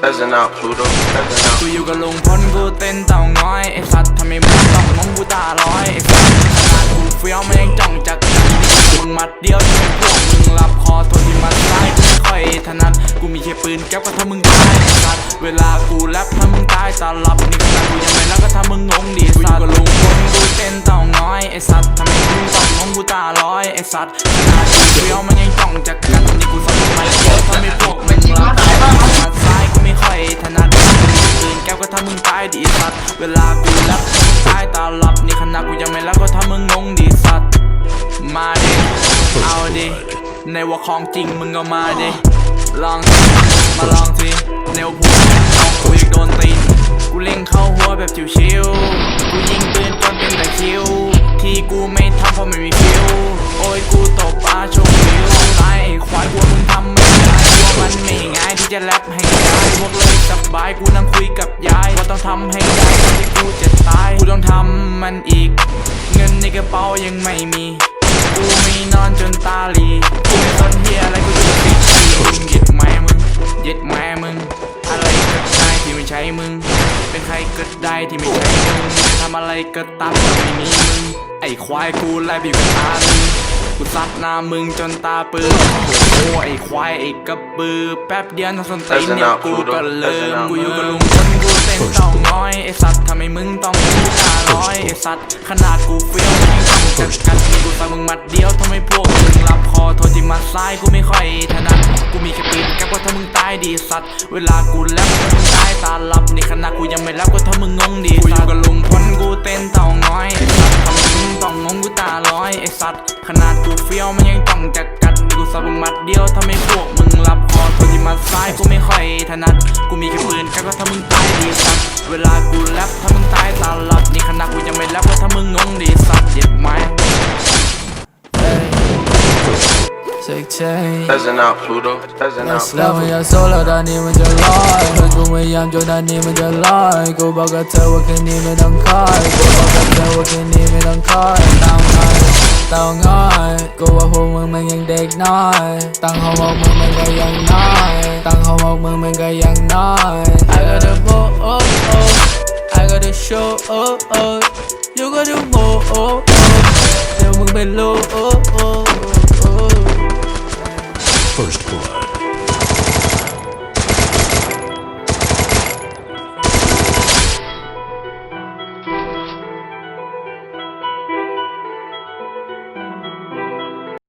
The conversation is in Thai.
Peasant out, Pluto. Peasant out. กูอยู่กับลุงพลกูเต้นเต่าง้อยไอสัตว์ทำไมมึงต้องมองกูตาลอยไอสัตว์ขนาดกูเฟี้ยวมันยังจ้องจักกันมึงมัดเดียวทำไมพวกมึงรับคอตัวที่มัดซ้ายกูไม่ค่อยถนัดกูมีแค่ปืนแก๊ปก็ถ้ามึงตายไอสัตว์เวลากูแรปถ้ามึงตายตาหลับนี่ขนาดกูยังไม่รักก็ถ้ามึงงงดีสัตว์กูอยู่กับลุงพลกูเต้นเต่าง้อยไอสัตว์ทำไมมึงต้องมองกูตาลอยไอสัตว์ขนาดกูเฟี้ยวมันยังจ้องจักกันนี่กูสั่งไปเดียวทำไมพวกมึงรับ ปืนแก้วก็ทำมึงตายดีสัตว์เวลากูแรปมึงตายตาหลับนี่ขนาดกูยังไม่รับก็ทำมึงงงดีสัตว์มาดิเอาดิในว่าของจริงมึงก็มาดิลองสิมาลองสิแนวพูดน้องกูยังโดนตีนกูเล็งเข้าหัวแบบชิวๆกูยิงปืนจนเป็นตะคิว ที่กูไม่ทำเพราะไม่มีฟิว โอ้ยกูตบปลาชมวิวตายไอ้ควายกูมึงทำไม่ได้กลัวมันไม่ง่ายที่จะแรปให้ได้พวกเลยสบายกูนั่งำให้ได้ที่กูจะตาย กูต้องทำมันอีก เงินในกระเป๋ายังไม่มี กูไม่นอนจนตาหลีกูไม่สนเฮียอะไรกูจะติดทีมึงยึดแม่มึงยึดแม่มึง อะไรก็ได้ที่ไม่ใช่มึง เป็นใครก็ได้ที่ไม่ใช่มึงทำอะไรก็ตามแต่ไม่มีมึง ไอ้ควายกูไล่บีบกับตามึงกูซัดหน้ามึงจนตาปืนโอ้ไอ้ควายไอ้กระบือ แป๊บเดียวทั้งสนตีนเนี่ยกูก็เลิมกูอยู่กับลุงพลกูเต้นเต่าง้อยไอ้ สัตว์ทำไมมึงต้องพูดตาลอยไอสัตว์ขนาดกูเฟี้ยวมึงยังจัดกันมีกูใส่มึงมัดเดียวทำไมพวกมึงรับคอโทษที่มัดซ้ายกูไม่ค่อยถนัดกูมีแค่ปืนแก๊ปก็ถ้ามึงตายดีสัตว์เวลากูแรปถ้ามึงตายตาลับในขนาดกูยังไม่รับก็ถ้ามึงงงดีกูอยู่กับลุงพลกูเต้นเต่าง้อยไอสัตว์ทำไมมึงต้องงงกูตาลอยไอสัตว์ขนาดกูเฟี้ยวมันยังต้องจัด กัดมีกูใส่มึงมัดเดียวทำไมพวกมึงรับคอโทษที่มัดซ้ายกูไม่ค่อยถนัด กูมีแค่ปืนก็ถ้ามึงตายดีสัตว์เวลากูแรปถ้ามึงตายตาลับนี่ขนาดกูยังไม่รับก็ถ้ามึงงงดีสัตว์เจ็บไหม Sick chain Peasant out, Pluto. Peasant out. แล้วมันยากโซลด้านนี้มันจะลอยเพื่อนกูพยายามจนด้านนี้มันจะลอยกูบอกกับเธอว่าคืนนี้ไม่ต้องคอยกูบอกกับเธอว่าคืนนี้ไม่ต้องคอยตามง่ายตามง่าย กูว่าพวกมึงมันยังเด็กน้อย ตั้งหัวมองมึงมันก็ยังน้อย ตั้งหัวมองมึงมันก็ยังน้อย I got the more oh oh. I got the show oh oh. You got the more oh oh. เดี๋ยวมึงเป็นโล oh oh oh. First blood.